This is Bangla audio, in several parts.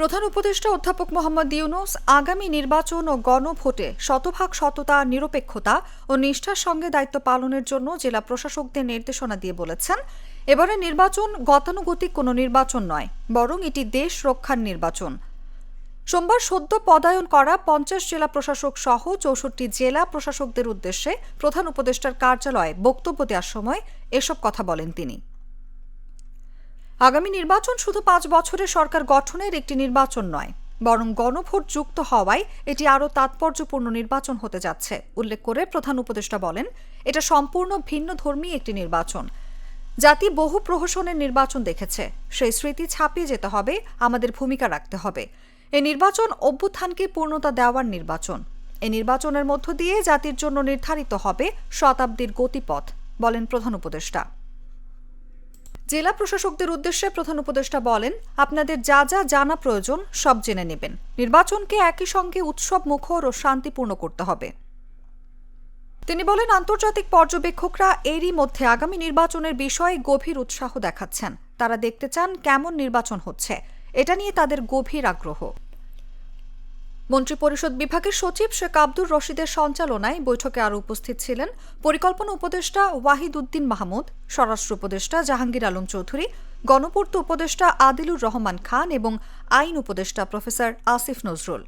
প্রধান উপদেষ্টা অধ্যাপক মোহাম্মদ ইউনুস আগামী নির্বাচন ও গণভোটে শতভাগ সততা, নিরপেক্ষতা ও নিষ্ঠার সঙ্গে দায়িত্ব পালনের জন্য জেলা প্রশাসকদের নির্দেশনা দিয়ে বলেছেন, এবারে নির্বাচন গতানুগতিক কোনো নির্বাচন নয়, বরং এটি দেশ রক্ষার নির্বাচন। সোমবার সদ্য পদায়ন করা পঞ্চাশ জেলা প্রশাসক সহ চৌষট্টি জেলা প্রশাসকদের উদ্দেশ্যে প্রধান উপদেষ্টার কার্যালয়ে বক্তব্য দেওয়ার সময় এসব কথা বলেন তিনি। আগামী নির্বাচন শুধু পাঁচ বছরের সরকার গঠনের একটি নির্বাচন নয়, বরং গণভোট যুক্ত হওয়ায় এটি আরও তাৎপর্যপূর্ণ নির্বাচন হতে যাচ্ছে, উল্লেখ করে প্রধান উপদেষ্টা বলেন। এটা সম্পূর্ণ ভিন্ন ধর্মী একটি নির্বাচন। জাতি বহু প্রহসনের নির্বাচন দেখেছে, সেই স্মৃতি ছাপিয়ে যেতে হবে, আমাদের ভূমিকা রাখতে হবে। এই নির্বাচন অভ্যুত্থানকে পূর্ণতা দেওয়ার নির্বাচন। এই নির্বাচনের মধ্য দিয়ে জাতির জন্য নির্ধারিত হবে শতাব্দীর গতিপথ, বলেন প্রধান উপদেষ্টা। জেলা প্রশাসকদের উদ্দেশ্যে প্রধান উপদেষ্টা বলেন, আপনাদের যা যা জানা প্রয়োজন সব জেনে নেবেন। নির্বাচনকে একই সঙ্গে উৎসব মুখর ও শান্তিপূর্ণ করতে হবে। তিনি বলেন, আন্তর্জাতিক পর্যবেক্ষকরা এরই মধ্যে আগামী নির্বাচনের বিষয়ে গভীর উৎসাহ দেখাচ্ছেন। তারা দেখতে চান কেমন নির্বাচন হচ্ছে। এটা নিয়ে তাদের গভীর আগ্রহ। মন্ত্রিপরিষদ বিভাগের সচিব শেখ আব্দুর রশিদের সঞ্চালনায় বৈঠকে আরও উপস্থিত ছিলেন পরিকল্পনা উপদেষ্টা ওয়াহিদ উদ্দিন মাহমুদ, স্বরাষ্ট্র উপদেষ্টা জাহাঙ্গীর আলম চৌধুরী, গণপূর্ত উপদেষ্টা আদিলুর রহমান খান এবং আইন উপদেষ্টা প্রফেসর আসিফ নজরুল।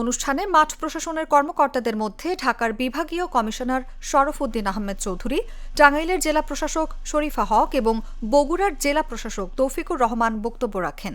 অনুষ্ঠানে মাঠ প্রশাসনের কর্মকর্তাদের মধ্যে ঢাকার বিভাগীয় কমিশনার শরফ উদ্দিন আহমেদ চৌধুরী, টাঙ্গাইলের জেলা প্রশাসক শরীফা হক এবং বগুড়ার জেলা প্রশাসক তৌফিকুর রহমান বক্তব্য রাখেন।